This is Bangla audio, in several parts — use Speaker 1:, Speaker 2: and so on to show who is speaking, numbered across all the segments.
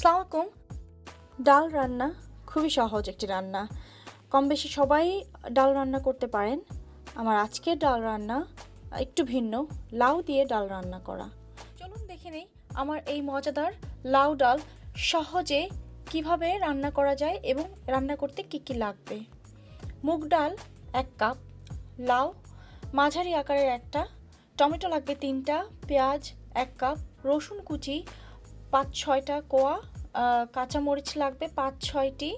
Speaker 1: সালামালাইকুম ডাল রান্না খুবই সহজ একটি রান্না। কম বেশি সবাই ডাল রান্না করতে পারেন। আমার আজকের ডাল রান্না একটু ভিন্ন, লাউ দিয়ে ডাল রান্না করা। চলুন দেখে নেই আমার এই মজাদার লাউ ডাল সহজে কীভাবে রান্না করা যায় এবং রান্না করতে কি কি লাগবে। মুগ ডাল এক কাপ, লাউ মাঝারি আকারের একটা, টমেটো লাগবে তিনটা, পেঁয়াজ এক কাপ, রসুন কুচি পাঁচ ছয়টা কোয়া কাঁচামরিচ লাগবে পাঁচ, ছয়টি।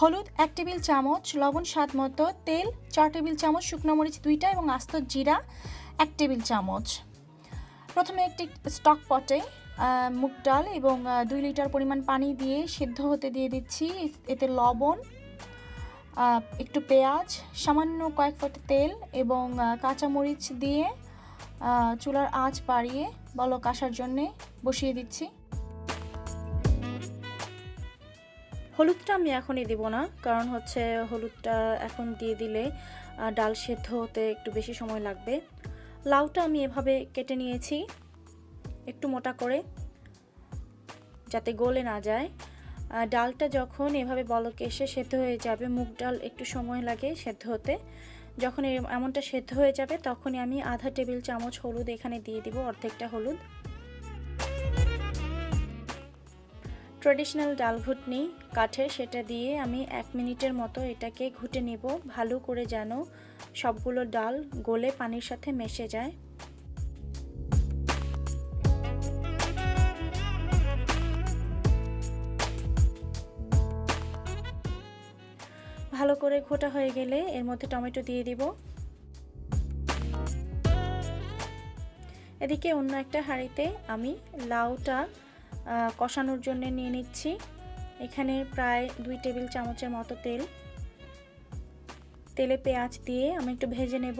Speaker 1: হলুদ এক টেবিল চামচ, লবণ স্বাদ মতো, তেল চার টেবিল চামচ, শুকনো মরিচ দুইটা এবং আস্ত জিরা এক টেবিল চামচ। প্রথমে একটি স্টক পটে মুগ ডাল এবং দুই লিটার পরিমাণ পানি দিয়ে সিদ্ধ হতে দিয়ে দিচ্ছি। এতে লবণ একটু পেঁয়াজ, সামান্য কয়েক ফোঁটা তেল এবং কাঁচামরিচ দিয়ে চুলার আঁচ বাড়িয়ে বলক আসার জন্যে বসিয়ে দিচ্ছি। হলুদটা আমি এখনই দিব না, কারণ হচ্ছে হলুদটা এখন দিয়ে দিলে ডাল সেদ্ধ হতে একটু বেশি সময় লাগবে। লাউটা আমি এভাবে কেটে নিয়েছি, একটু মোটা করে, যাতে গলে না যায়। ডালটা যখন এভাবে বলক এসে সেদ্ধ হয়ে যাবে, মুগ ডাল একটু সময় লাগে সেদ্ধ হতে। যখন এমনটা সেদ্ধ হয়ে যাবে, তখনই আমি আধা টেবিল চামচ হলুদ এখানে দিয়ে দিব, অর্ধেকটা হলুদ। ট্রেডিশনাল ডাল ঘুটনি কাঠে, সেটা দিয়ে আমি এক মিনিটের মতো এটাকে ঘুটে নিব। ভালো করে যেন সবগুলো ডাল গলে পানির সাথে মেশে যায়। ভালো করে ঘোটা হয়ে গেলে এর মধ্যে টমেটো দিয়ে দিব। এদিকে অন্য একটা হাঁড়িতে আমি লাউটা কষানোর জন্য নিয়ে নিচ্ছি। এখানে প্রায় দুই টেবিল চামচের মতো তেল। তেলে পেঁয়াজ দিয়ে আমি একটু ভেজে নেব।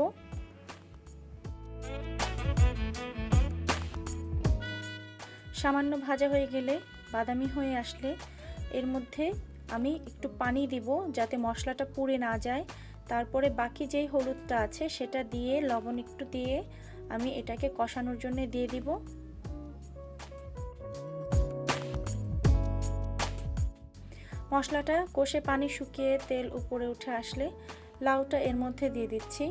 Speaker 1: সামান্য ভাজা হয়ে গেলে বাদামি হয়ে আসলে এর মধ্যে আমি একটু পানি দিব যাতে মশলাটা পুড়ে না যায়। তারপরে বাকি যেই হলুদটা আছে সেটা দিয়ে, লবণ একটু দিয়ে আমি এটাকে কষানোর জন্য দিয়ে দিব। মশলাটা কষে পানি শুকিয়ে তেল উপরে উঠে আসলে লাউটা এর মধ্যে দিয়ে দিচ্ছি।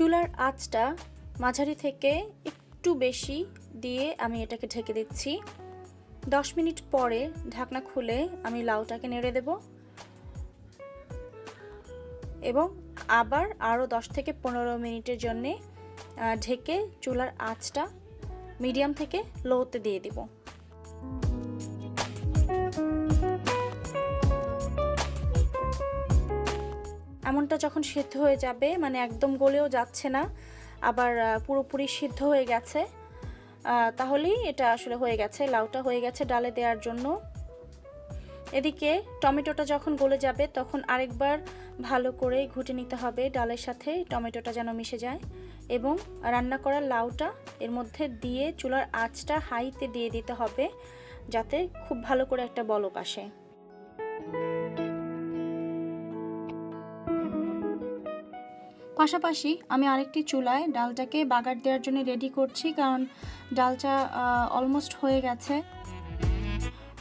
Speaker 1: চুলার আঁচটা মাঝারি থেকে একটু বেশি দিয়ে আমি এটাকে ঢেকে দিচ্ছি। দশ মিনিট পরে ঢাকনা খুলে আমি লাউটাকে নেড়ে দেব। এবং আবার আরও দশ থেকে পনেরো মিনিটের জন্যে ঢেকে চুলার আঁচটা মিডিয়াম থেকে লোতে দিয়ে দিব। এমনটা যখন সিদ্ধ হয়ে যাবে মানে একদম গলেও যাচ্ছে না, আবার পুরোপুরি সিদ্ধ হয়ে গেছে তাহলেই এটা আসলে হয়ে গেছে, লাউটা হয়ে গেছে ডালে দেওয়ার জন্য। এদিকে টমেটোটা যখন গলে যাবে, তখন আরেকবার ভালো করে ঘুটে নিতে হবে ডালের সাথে, টমেটোটা যেন মিশে যায়, এবং রান্না করা লাউটা এর মধ্যে দিয়ে চুলার আঁচটা হাইতে দিয়ে দিতে হবে, যাতে খুব ভালো করে একটা বলক আসে। পাশাপাশি আমি আরেকটি চুলায় ডালটাকে বাগার দেওয়ার জন্য রেডি করছি, কারণ ডালটা অলমোস্ট হয়ে গেছে।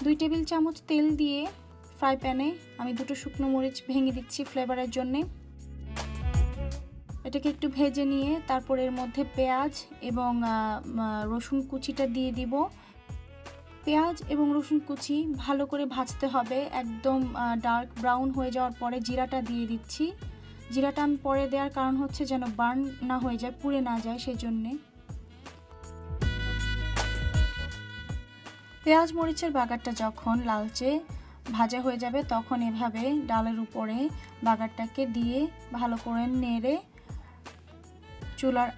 Speaker 1: দুই টেবিল চামচ তেল দিয়ে ফ্রাই প্যানে আমি দুটো শুকনো মরিচ ভেঙে দিচ্ছি ফ্লেভারের জন্যে। এটাকে একটু ভেজে নিয়ে তারপর এর মধ্যে পেঁয়াজ এবং রসুন কুচিটা দিয়ে দিব। পেঁয়াজ এবং রসুন কুচি ভালো করে ভাজতে হবে, একদম ডার্ক ব্রাউন হয়ে যাওয়ার পরে জিরাটা দিয়ে দিচ্ছি। জিরাটা আমি পরে দেওয়ার কারণ হচ্ছে যেন বার্ন না হয়ে যায়, পুড়ে না যায় সেই জন্যে পেঁয়াজ মরিচের বাগারটা যখন লালচে ভাজা হয়ে যাবে, তখন এভাবে ডালের উপরে বাগারটাকে দিয়ে ভালো করে নেড়ে চুলার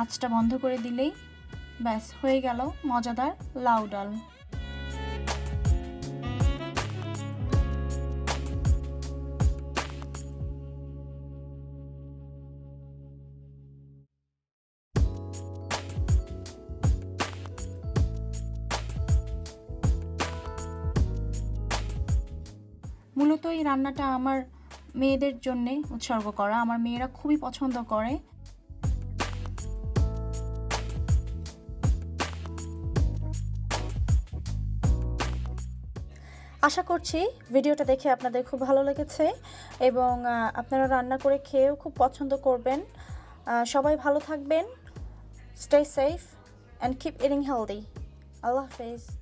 Speaker 1: আঁচটা বন্ধ করে দিলেই ব্যাস, হয়ে গেল মজাদার লাউ ডাল। মূলত এই রান্নাটা আমার মেয়েদের জন্যে উৎসর্গ করা। আমার মেয়েরা খুবই পছন্দ করে। আশা করছি ভিডিওটা দেখে আপনাদের খুব ভালো লেগেছে এবং আপনারা রান্না করে খেয়েও খুব পছন্দ করবেন। সবাই ভালো থাকবেন। Stay safe and keep eating healthy আল্লাহ হাফেজ।